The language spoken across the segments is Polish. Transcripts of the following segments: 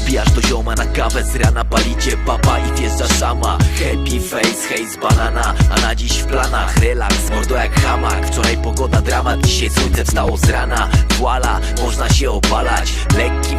Wbijasz do zioma na kawę, z rana palicie papa i wjeżdża sama. Happy face, hej z banana, a na dziś w planach Relaks, mordo jak hamak, wczoraj pogoda dramat Dzisiaj słońce wstało z rana, voila, można się opalać Lekki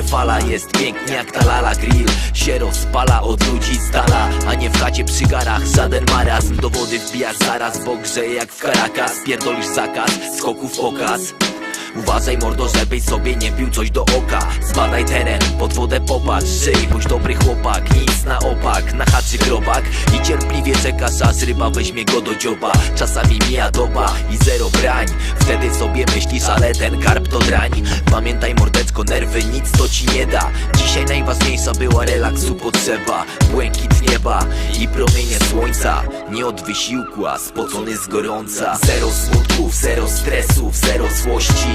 wodzie fala, jest pięknie jak ta lala Grill? Się rozpala od ludzi z dala A nie w chacie przy garach, żaden marazm Do wody wbijasz zaraz, bo grzeje jak w Caracas. Pierdolisz zakaz, skoków pokaz Uważaj mordo, żebyś sobie nie pił coś do oka. Zbadaj teren, pod wodę popatrz Żyj, bądź dobry chłopak, nic na opak Na haczy grobak. I cierpliwie czekasz Aż ryba weźmie go do dzioba. Czasami mija doba i zero brań. Wtedy sobie myślisz, ale ten karp to drań. Pamiętaj mordeczko, nerwy nic to ci nie da. Dzisiaj najważniejsza była relaksu potrzeba. Błękit nieba i promienie słońca. Nie od wysiłku, a spocony z gorąca. Zero smutków, zero stresów, zero złości.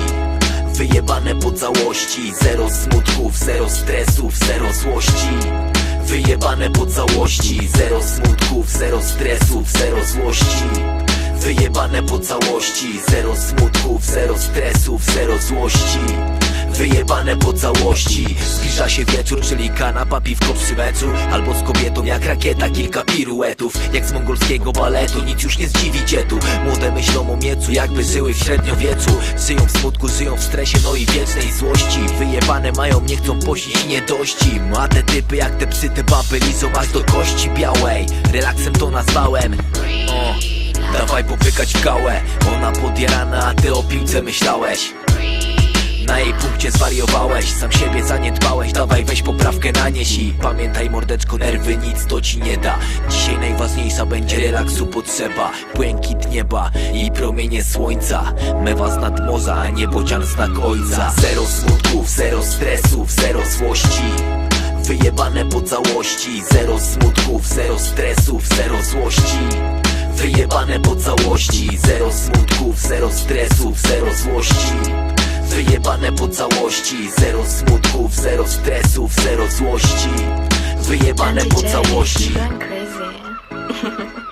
Wyjebane po całości. Zero smutków, zero stresów, zero złości. Wyjebane po całości. Zero smutków, zero stresów, zero złości. Wyjebane po całości. Zero smutków, zero stresów, zero złości Wyjebane po całości. Zbliża się wieczór, czyli kanapa, piwko przy meczu Albo z kobietą jak rakieta, kilka piruetów. Jak z mongolskiego baletu, nic już nie zdziwi cię tu. Młode myślą o miecu, jakby żyły w średniowieczu Żyją w smutku, żyją w stresie, no i wiecznej złości. Wyjebane mają, nie chcą posić i nie dości Ma te typy jak te psy, te baby lizą aż do kości białej. Relaksem to nazwałem. O, Dawaj popykać w gałę. Ona podjarana, a ty o piłce myślałeś na jej punkcie zwariowałeś, sam siebie zaniedbałeś. Dawaj weź poprawkę nanieś i Pamiętaj mordeczko, nerwy nic to ci nie da. Dzisiaj najważniejsza będzie relaksu potrzeba. Błękit nieba i promienie słońca. Mewa z nad morza, a niebocian znak ojca. Zero smutków, zero stresów, zero złości. Wyjebane po całości. Zero smutków, zero stresów, zero złości. Wyjebane po całości. Zero smutków, zero stresów, zero złości Wyjebane po całości. Zero smutków, zero stresów, zero złości. Wyjebane po całości. Thank you.